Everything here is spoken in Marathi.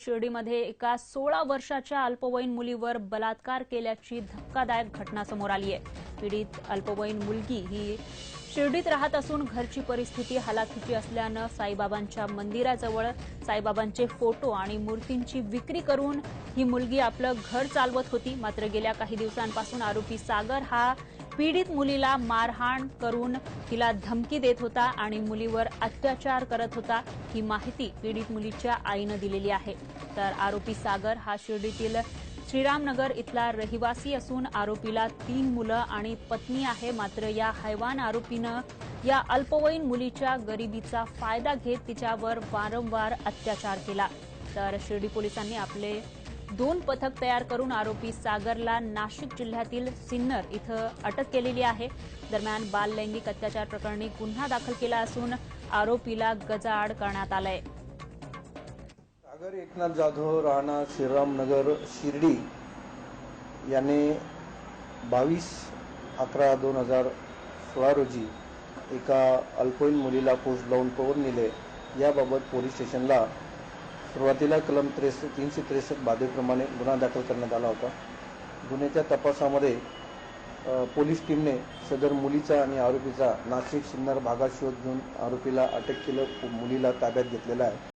शिर्डीमध्ये एका सोळा वर्षाच्या अल्पवयीन मुलीवर बलात्कार केल्याची धक्कादायक घटना समोर आली आहे. पीडित अल्पवयीन मुलगी ही शिर्डीत राहत असून घरची परिस्थिती हलाखीची असल्यानं साईबाबांच्या मंदिराजवळ साईबाबांचे फोटो आणि मूर्तींची विक्री करून ही मुलगी आपलं घर चालवत होती. मात्र गेल्या काही दिवसांपासून आरोपी सागर हा पीडित मुलीला मारहाण करून तिला धमकी देत होता आणि मुलीवर अत्याचार करत होता ही माहिती पीडित मुलीच्या आईनं दिलेली आहे. तर आरोपी सागर हा शिर्डीतील श्रीरामनगर इथला रहिवासी असून आरोपीला तीन मुलं आणि पत्नी आहे. मात्र या हैवान आरोपीनं या अल्पवयीन मुलीच्या गरिबीचा फायदा घेत तिच्यावर वारंवार अत्याचार केला. तर शिर्डी पोलिसांनी आपले दोन पथक तयार करून आरोपी सागरला नाशिक जिल्ह्यातील सिन्नर इथं अटक केलेली आहे. दरम्यान बाल लैंगिक अत्याचार प्रकरणी गुन्हा दाखल केला असून आरोपीला गजाआड करण्यात आलाय. सागर एकनाथ जाधव राणा श्रीरामनगर शिर्डी याने बावीस अकरा दोन हजार सोळा रोजी एका अल्पवयीन मुलीला पोस्ट लावून पळून नेले. याबाबत पोलीस स्टेशनला सुरुवातीला कलम त्रेस तीनशे त्रेसष्ट बाधेप्रमाणे गुन्हा दाखल करण्यात आला होता. गुन्ह्याच्या तपासामध्ये पोलीस टीमने सदर मुलीचा आणि आरोपीचा नाशिक सिन्नर भागात शोध घेऊन आरोपीला अटक केलं. मुलीला ताब्यात घेतलेला आहे.